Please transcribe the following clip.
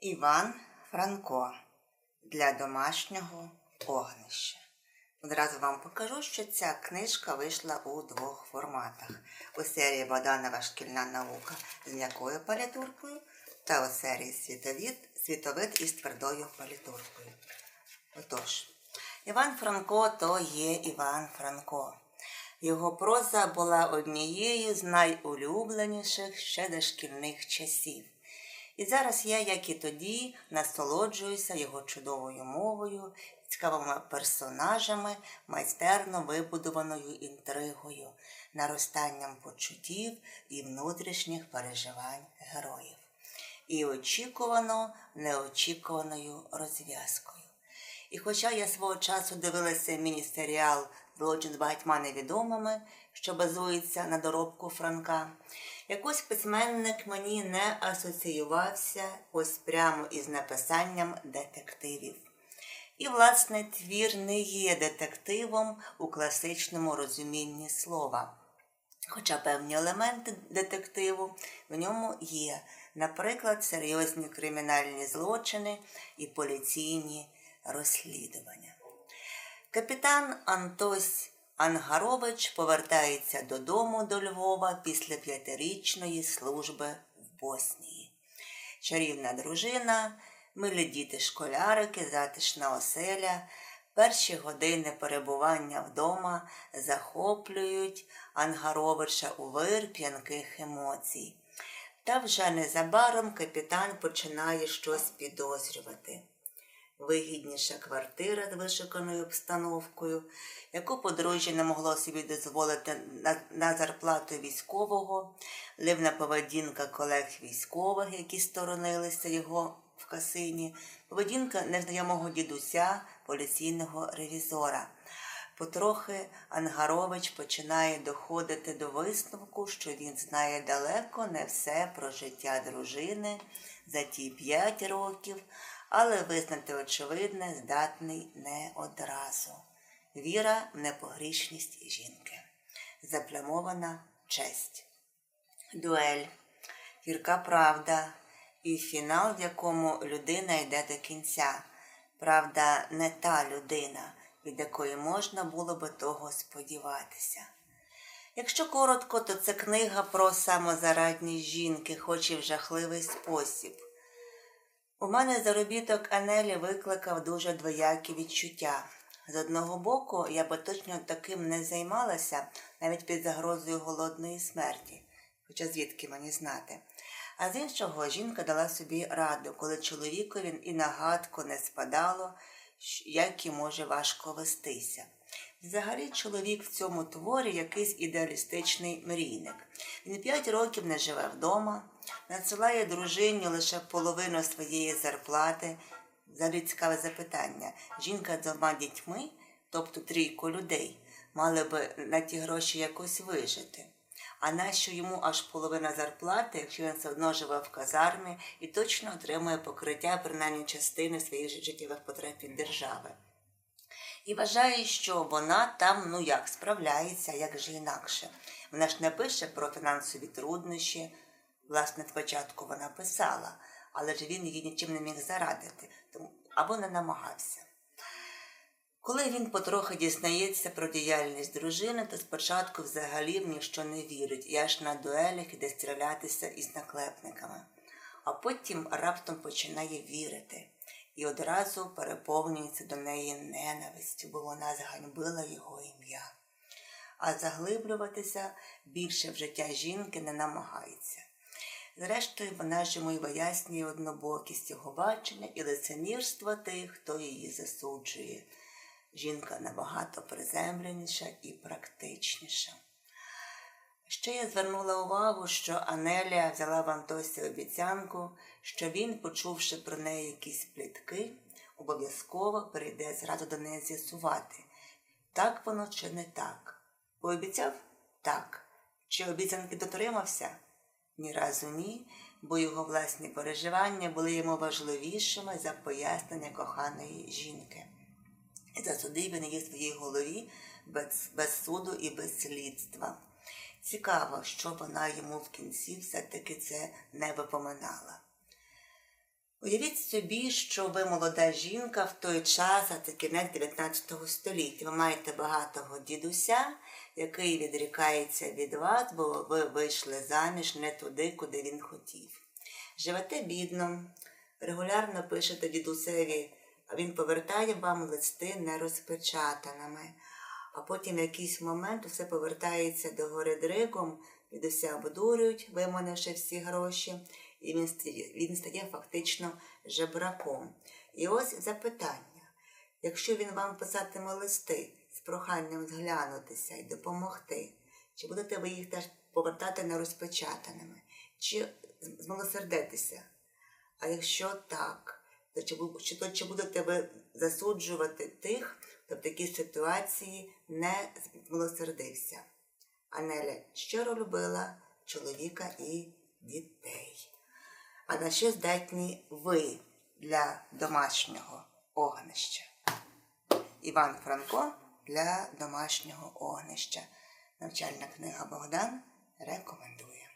Іван Франко для домашнього огнища. Одразу вам покажу, що ця книжка вийшла у двох форматах. У серії Богданова шкільна наука з м'якою палітуркою та у серії Світовід, Світовид із твердою палітуркою. Отож, Іван Франко то є Іван Франко. Його проза була однією з найулюбленіших ще дошкільних часів. І зараз я, як і тоді, насолоджуюся його чудовою мовою, цікавими персонажами, майстерно вибудованою інтригою, наростанням почуттів і внутрішніх переживань героїв. І очікувано неочікуваною розв'язкою. І хоча я свого часу дивилася міні-серіал Злочин з багатьма невідомими, що базується на доробку Франка, якось письменник мені не асоціювався ось прямо із написанням детективів. І, власне, твір не є детективом у класичному розумінні слова. Хоча певні елементи детективу в ньому є, наприклад, серйозні кримінальні злочини і поліційні розслідування. Капітан Антось Ангарович повертається додому до Львова після п'ятирічної служби в Боснії. Чарівна дружина, милі діти школярики, затишна оселя. Перші години перебування вдома захоплюють Ангаровича у вир п'янких емоцій. Та вже незабаром капітан починає щось підозрювати вигідніша квартира з вишуканою обстановкою, яку подружжя не могло собі дозволити на, на зарплату військового, ливна поведінка колег військових, які сторонилися його в касині, поведінка незнайомого дідуся, поліційного ревізора. Потрохи Ангарович починає доходити до висновку, що він знає далеко не все про життя дружини. За ті п'ять років, але визнати очевидне здатний не одразу. Віра в непогрішність жінки, заплямована честь, дуель, гірка правда і фінал, в якому людина йде до кінця. Правда, не та людина, від якої можна було би того сподіватися. Якщо коротко, то це книга про самозарадність жінки, хоч і в жахливий спосіб. У мене заробіток Анелі викликав дуже двоякі відчуття. З одного боку, я би точно таким не займалася, навіть під загрозою голодної смерті, хоча звідки мені знати. А з іншого, жінка дала собі раду, коли чоловікові і нагадку не спадало, як і може важко вестися. Взагалі, чоловік в цьому творі якийсь ідеалістичний мрійник. Він п'ять років не живе вдома, надсилає дружині лише половину своєї зарплати. Взагалі цікаве запитання. Жінка з двома дітьми, тобто трійко людей, мали би на ті гроші якось вижити. А нащо йому аж половина зарплати, якщо він все одно живе в казармі і точно отримує покриття принаймні частини своїх життєвих потреб від держави? І вважає, що вона там ну як справляється, як же інакше. Вона ж не пише про фінансові труднощі. Власне, спочатку вона писала, але ж він її нічим не міг зарадити або не намагався. Коли він потрохи дізнається про діяльність дружини, то спочатку взагалі в ніщо не вірить і аж на дуелях іде стрілятися із наклепниками, а потім раптом починає вірити і одразу переповнюється до неї ненавистю, бо вона зганьбила його ім'я. А заглиблюватися більше в життя жінки не намагається. Зрештою, вона ж йому й вияснює однобокість його бачення і лицемірство тих, хто її засуджує. Жінка набагато приземленіша і практичніша. Ще я звернула увагу, що Анелія взяла в Антосі обіцянку, що він, почувши про неї якісь плітки, обов'язково прийде зразу до неї з'ясувати, так воно чи не так. Пообіцяв так. Чи обіцянки дотримався? Ні разу ні, бо його власні переживання були йому важливішими за пояснення коханої жінки. І засудив він її в своїй голові без, без суду і без слідства. Цікаво, що вона йому в кінці все-таки це не випоминала. Уявіть собі, що ви молода жінка в той час, а це кінець 19 століття. Ви маєте багатого дідуся, який відрікається від вас, бо ви вийшли заміж не туди, куди він хотів. Живете бідно, регулярно пишете дідусеві, а він повертає вам листи нерозпечатаними. А потім в якийсь момент усе повертається до гори дригом, дідуся обдурюють, виманивши всі гроші, і він стає, він стає фактично жебраком. І ось запитання. Якщо він вам писатиме листи з проханням зглянутися і допомогти, чи будете ви їх теж повертати нерозпечатаними, чи змилосердитися? А якщо так, чи, то, чи будете ви засуджувати тих, хто в такій ситуації не змилосердився? Анеля щиро любила чоловіка і дітей. А на що здатні ви для домашнього огнища? Іван Франко для домашнього огнища. Навчальна книга Богдан рекомендує.